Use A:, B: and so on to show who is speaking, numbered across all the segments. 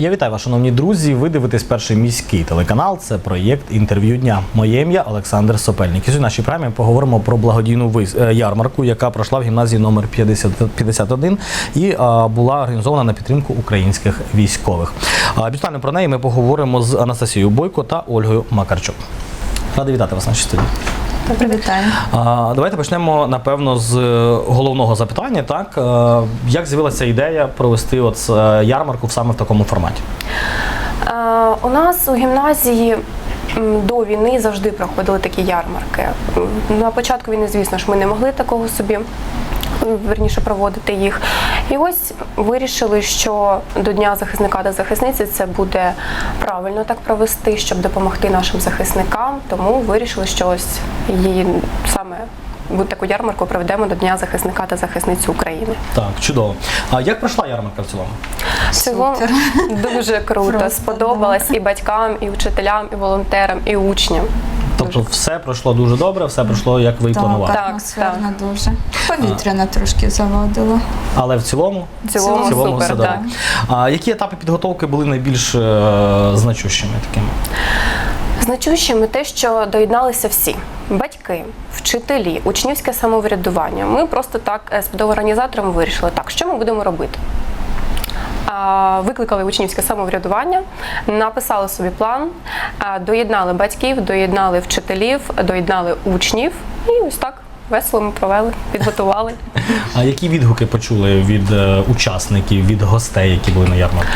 A: Я вітаю вас, шановні друзі. Ви дивитесь перший міський телеканал. Це проєкт інтерв'ю дня. Моє ім'я Олександр Сопельник. І в нашій програмі поговоримо про благодійну е, ярмарку, яка пройшла в гімназії номер 50 51 і а, була організована на підтримку українських військових. А, про неї ми поговоримо з Анастасією Бойко та Ольгою Макарчук. Радий вітати вас в нашій студії.
B: Добре, вітаю.
A: А, Давайте почнемо напевно з е, головного запитання. Так Е, як з'явилася ідея провести от е, ярмарку саме в такому форматі?
B: У нас у гімназії до війни завжди проходили такі ярмарки. На початку війни, звісно ж, ми не могли такого собі. Верніше проводити їх. І ось вирішили, що до Дня захисника та захисниці це буде правильно так провести, щоб допомогти нашим захисникам. Тому вирішили, що ось її саме таку ярмарку проведемо до Дня захисника та захисниці України.
A: Так, чудово. А як пройшла ярмарка в цілому?
B: В цілому дуже круто.
C: Просто,
B: Сподобалось і батькам, і вчителям, і волонтерам, і учням.
A: Тобто все пройшло дуже добре, все пройшло як ви і планували.
B: Так,
C: атмосферно дуже. Повітряно трошки заводило.
A: Але в цілому,
B: В цілому,
C: В
B: супер,
A: все
B: так.
A: добре. А які етапи підготовки були найбільш е, значущими такими?
B: Значущими те, що доєдналися всі батьки, вчителі, учнівське самоврядування. Ми просто так е, з педагогорганізаторами вирішили, так, що ми будемо робити. Викликали учнівське самоврядування, написали собі план, доєднали батьків, доєднали вчителів, доєднали учнів, і ось так весело ми провели, підготували.
A: А які відгуки почули від е, учасників, від гостей, які були на ярмарку?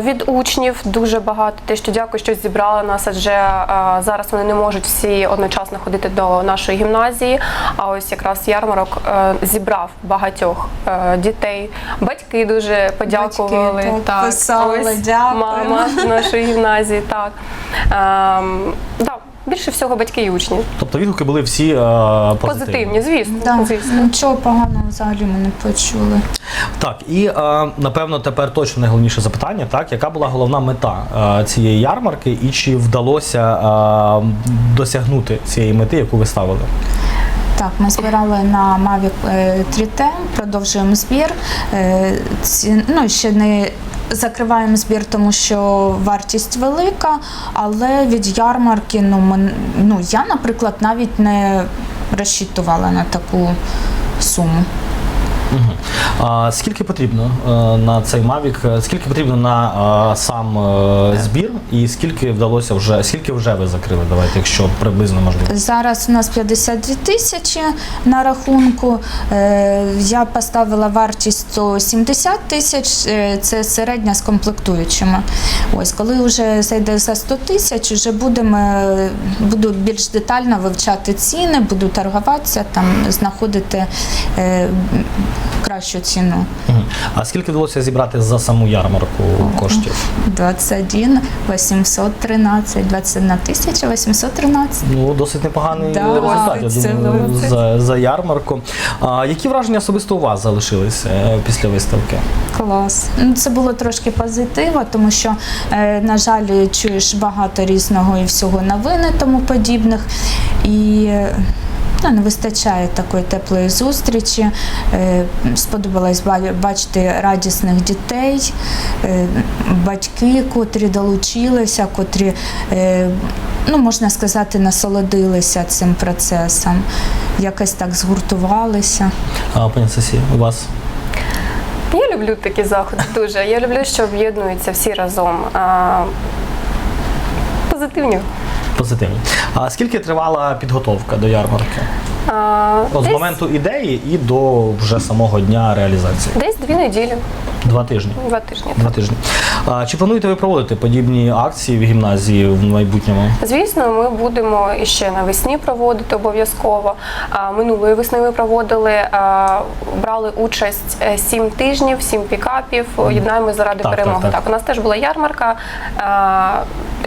B: Від учнів дуже багато. Те, що дякую, що зібрали нас, адже зараз вони не можуть всі одночасно ходити до нашої гімназії. А ось якраз ярмарок е, зібрав багатьох е, дітей. Батьки дуже подякували.
C: Батьки, так, писали,
B: ось. Мама нашої гімназії. Так Ем, да, більше всього батьки і учні.
A: Тобто відгуки були всі е, позитивні.
B: Позитивні, звісно.
C: Да,
B: звісно.
C: Нічого поганого взагалі ми не почули.
A: Так, і е, напевно тепер точно найголовніше запитання, так, яка була головна мета е, цієї ярмарки, і чи вдалося е, досягнути цієї мети, яку ви ставили?
C: Так, ми збирали на Mavic е, 3T, продовжуємо збір. Е, ці- Ну, ще не закриваємо збір, тому що вартість велика, але від ярмарки, ну, ми, ну я, наприклад, навіть не розчитувала на таку суму.
A: А скільки потрібно е, на цей Mavic, е, скільки потрібно на е, сам збір, і скільки вдалося вже, скільки вже ви закрили? Давайте, якщо приблизно можливо.
C: Зараз у нас 52 тисячі на рахунку. Я поставила вартість 170 тисяч, це середня з комплектуючими. Ось, коли вже зайде за 100 тисяч, вже будемо, буду більш детально вивчати ціни, буду торгуватися, там, знаходити кращу ціну.
A: А скільки вдалося зібрати за саму ярмарку коштів?
C: 21 813, 21 тисяча 813.
A: Ну, досить непоганий
C: Да,
A: результат, я думаю, за, за ярмарку. А, які враження особисто у вас залишились е, після виставки?
C: Клас. Ну, Це було трошки позитива, тому що, е, на жаль, чуєш багато різного і всього новини тому подібних. І е, не вистачає такої теплої зустрічі. Е, Сподобалось бачити радісних дітей, е, батьки, котрі долучилися, котрі, е, ну, можна сказати, насолодилися цим процесом, якось так згуртувалися.
A: А, пані Сосі, у вас?
B: Я люблю такі заходи дуже. Я люблю, що об'єднуються всі разом. Позитивні.
A: Позитивні. А скільки тривала підготовка до ярмарки?
B: А,
A: От з
B: десь,
A: моменту ідеї і до вже самого дня реалізації?
B: десь дві неділі,
A: Два тижні.
B: два тижні.
A: Два тижні. А, чи плануєте ви проводити подібні акції в гімназії в майбутньому?
B: Звісно, ми будемо іще навесні проводити обов'язково. А, Минулої весни ми проводили, а, брали участь е, сім тижнів, сім пікапів. Єднаємо заради
A: Так,
B: перемоги.
A: так, так.
B: у нас теж була ярмарка. а,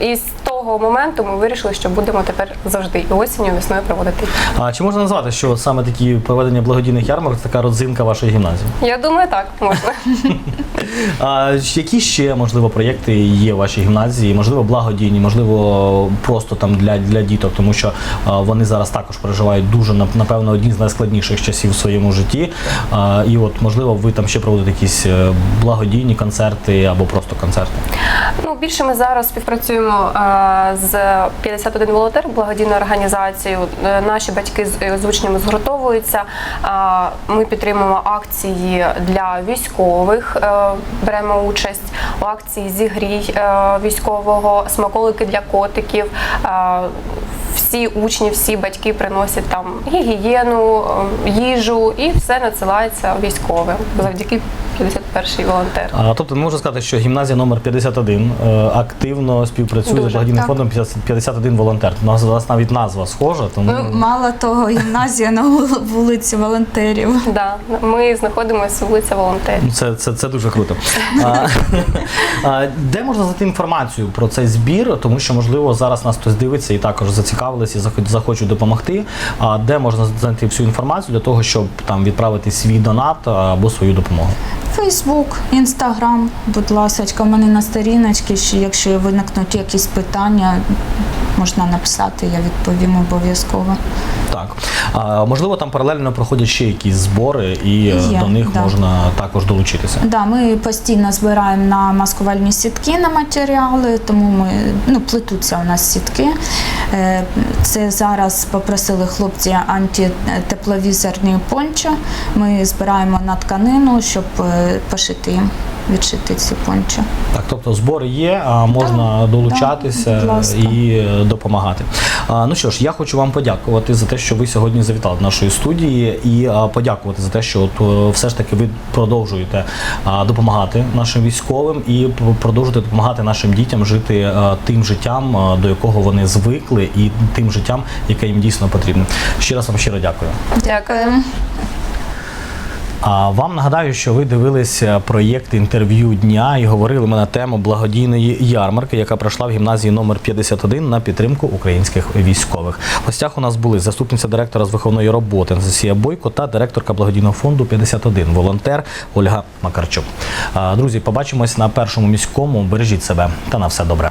B: І з того моменту ми вирішили, що будемо тепер завжди і осінню, і весною проводити.
A: А чи можна назвати, що саме такі проведення благодійних ярмарок це така родзинка вашої гімназії?
B: Я думаю, так можна.
A: А які ще можливо проєкти є в вашій гімназії? Можливо, благодійні, можливо, просто там для, для діток, тому що а, вони зараз також переживають дуже напевно одні з найскладніших часів в своєму житті. А, і от можливо, ви там ще проводите якісь е, благодійні концерти або просто просто концерти?
B: Ну, більше ми зараз співпрацюємо е, з 51 волонтер, благодійною організацією. Е, Наші батьки з, з учнями згуртовуються. Е, Ми підтримуємо акції для військових, е, беремо участь у акції Зігрій е, військового, смаколики для котиків. Е, Всі учні, всі батьки приносять там гігієну, е, їжу і все надсилається військовим завдяки 51-й волонтер.
A: А, тобто можемо сказати, що гімназія номер 51 е, активно співпрацює з
B: Дуже,
A: благодійним
C: так.
A: фондом 51 волонтер. У нас, у нас навіть назва схожа, тому
C: Ну, мало того, гімназія на вул- вулиці волонтерів.
B: Да, ми знаходимося вулиця волонтерів.
A: Ну, Це, це, це дуже круто. А, а, де можна знайти інформацію про цей збір? Тому що, можливо, зараз нас хтось дивиться і також зацікавилися і захо- захочуть допомогти. А де можна знайти всю інформацію для того, щоб там відправити свій донат або свою допомогу?
C: Фейсбук, інстаграм, будь ласка, у мене на сторіночці, що якщо виникнуть якісь питання, можна написати, я відповім обов'язково.
A: Так. А, можливо, там паралельно проходять ще якісь збори, і е,
C: Є,
A: до них
C: да.
A: можна також долучитися.
C: Да, ми постійно збираємо на маскувальні сітки на матеріали, тому ми ну, плетуться у нас сітки. Е, Це зараз попросили хлопці антитепловізорні пончо. Ми збираємо на тканину, щоб е, пошити їм, відшити ці пончо.
A: Так, тобто збори є, а можна долучатися
C: будь
A: і е, допомагати. А, ну що ж, я хочу вам подякувати за те, що ви сьогодні завітали до нашої студії, і а, подякувати за те, що от, е, все ж таки ви продовжуєте а, допомагати нашим військовим і продовжуєте допомагати нашим дітям жити а, тим життям, а, до якого вони звикли, і тим життям, яке їм дійсно потрібне. Ще раз вам щиро дякую.
B: Дякую.
A: А вам нагадаю, що ви дивилися проєкт інтерв'ю дня і говорили ми на тему благодійної ярмарки, яка пройшла в гімназії номер 51 на підтримку українських військових. В гостях у нас були заступниця директора з виховної роботи Анастасія Бойко та директорка благодійного фонду 51 волонтер Ольга Макарчук. Друзі, побачимось на першому міському. Бережіть себе та на все добре.